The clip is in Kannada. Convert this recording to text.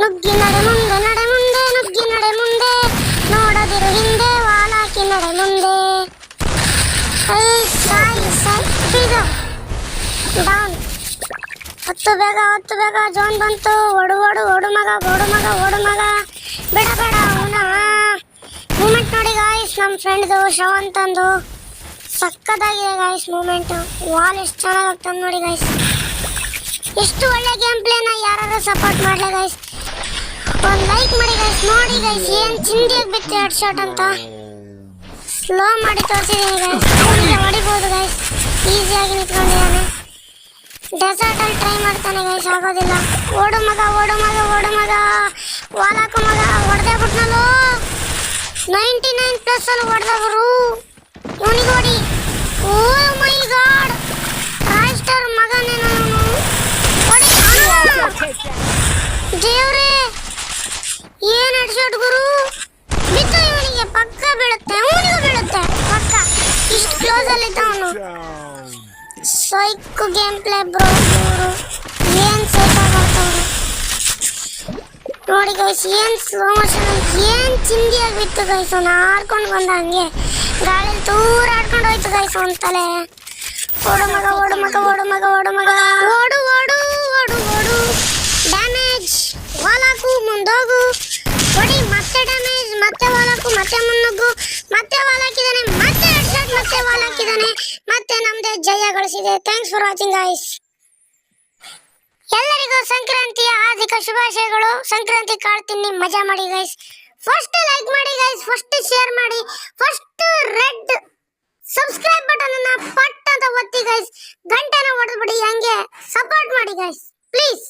ನುಗ್ಗಿ ನಡೆ ಮುಂದೆ ನಡೆ ಮುಂದೆ ನುಗ್ಗಿ ನಡೆ ಮುಂದೆ ನೋಡದಿರು ಹಿಂದೆ ವಾಲಾಕಿ ನಡೆ ಮುಂದೆ ಸಾಯಿ ಸಾಯಿ ಬೇಗ ಹತ್ತು ಬೇಗ ಜೋನ್ ಬಂತು ಒಡು ಒಡು ಓಡು ನಮ್ಮ ಫ್ರೆಂಡ್ದು ಶ್ರವಂತ್ ಅಂದು ಸಕ್ಕದಾಗಿದೆ ಗಾಯ್ಸ್ ಮೂಮೆಂಟ್ ವಾಲ್ ಎಷ್ಟು ಚೆನ್ನಾಗಿ ಆಗ್ತದೆ ನೋಡಿ ಗಾಯ್ಸ್ ಎಷ್ಟು ಒಳ್ಳೆ ಗೇಮ್ ಪ್ಲೇನ ಯಾರು ಸಪೋರ್ಟ್ ಮಾಡಲಿ ಗೈಸ್ ಒಂದು ಲೈಕ್ ಮಾಡಿ ಗೈಸ್ ನೋಡಿ ಗೈಸ್ ಏನು ಚಿಂದಿಯಾಗಿ ಬಿತ್ತು ಎರಡು ಶಾಟ್ ಅಂತ. ಸ್ಲೋ ಮಾಡಿ ತೋರಿಸಿದ್ದೀನಿ ಗೈಸ್ ಹೊಡಿಬೋದು ಗೈಸ್ ಈಸಿಯಾಗಿ ನಿಂತ್ಕೊಂಡಿದ್ದಾನೆ. ಡೆಸರ್ಟಲ್ಲಿ ಟ್ರೈ ಮಾಡ್ತಾನೆ ಗೈಸ್ ಆಗೋದಿಲ್ಲ. ಓಡು ಮಗ ಓಡು ಮಗ ಓಡು ಮಗ. ವಾಲಾಕು ಮಗ. ನೈಂಟಿ ನೈನ್ ಪ್ಲಸ್ ಅಲ್ಲಿ ಹೊಡೆದವರು ಇವನಿಗೆ ಹೊಡಿ ಓ ಮೈ ಗಾಡ್ ರಾಯ್ಸ್ಟರ್ ಮಗನೇನೋ ಇವನು ಹೊಡಿ ದೇವ್ರೇ ಏನ್ ಅಡ್ಸೋಟ್ ಗುರು ಬಿತ್ತು ಇವನಿಗೆ ಪಕ್ಕ ಬೀಳುತ್ತೆ ಅವನಿಗೂ ಬೀಳುತ್ತೆ ಪಕ್ಕ ಇಷ್ಟು ಕ್ಲೋಸ್ ಅಲ್ಲಿ ಅವನು ಸೈಕ್ ಗೇಮ್ ಪ್ಲೇ ಬ್ರೋ ಇವರು ಏನ್ ಸೈಕ್ ಆಡ್ತವ್ರು ನೋಡಿ ಗೈಸ್ ಏನ್ ಸ್ಲೋ ಮೋಷನ್ ಏನ್ ಚಿಂದಿಯಾಗಿ ಬಿತ್ತು ಗೈಸ್ ಅವ್ನು ಆಡ್ಕೊಂಡು ಬಂದ ಹಂಗೆ. ಗಾಳಿಲಿ ದೂರ ಆಡ್ಕೊಂಡು ಹೋಯ್ತು ಗೈಸ್ ಅವನ ತಲೆ. ಓಡು ಮಗ ಓಡು ಮಗ ಓಡು ಮಗ ಓಡು ಮಗ. ಓಡು ಓಡು ಓಡು ಓಡು. ಡ್ಯಾಮೇಜ್ ವಾಲಾಕು ಮುಂದೋಗು. ಹೊಡಿ ಮತ್ತೆ ಡ್ಯಾಮೇಜ್ ಮತ್ತೆ ವಾಲಾಕು, ಮತ್ತೆ ಮುನ್ನುಗ್ಗು. ಮತ್ತೆ ವಾಲಾಕಿದಾನೆ ಮತ್ತೆ ಮತ್ತೆ ವಾಲಾಕಿದಾನೆ ಮತ್ತೆ ನಮ್ದೇ ಜಯ ಗಳಿಸಿದೆ. ಥ್ಯಾಂಕ್ಸ್ ಫಾರ್ ವಾಚಿಂಗ್ ಗೈಸ್ ಎಲ್ಲರಿಗೂ ಸಂಕ್ರಾಂತಿಯ ಹಾರ್ದಿಕ ಶುಭಾಶಯಗಳು. ಸಂಕ್ರಾಂತಿ ಕಾಳು ತಿನ್ನಿ ಮಜಾ ಮಾಡಿ ಗೈಸ್ ಫಸ್ಟ್ ಲೈಕ್ ಮಾಡಿ ಗೈಸ್ ಫಸ್ಟ್ ಶೇರ್ ಮಾಡಿ. ಫಸ್ಟ್ ರೆಡ್ ಸಬ್ಸ್ಕ್ರೈಬ್ ಬಟನ್ ಅನ್ನ ಪಟ್ ಅಂತ ಒತ್ತಿ ಗೈಸ್ ಗಂಟೆನ ಹೊಡೆದ್ಬಿಡಿ ಹಂಗೆ ಸಪೋರ್ಟ್ ಮಾಡಿ ಗೈಸ್ ಪ್ಲೀಸ್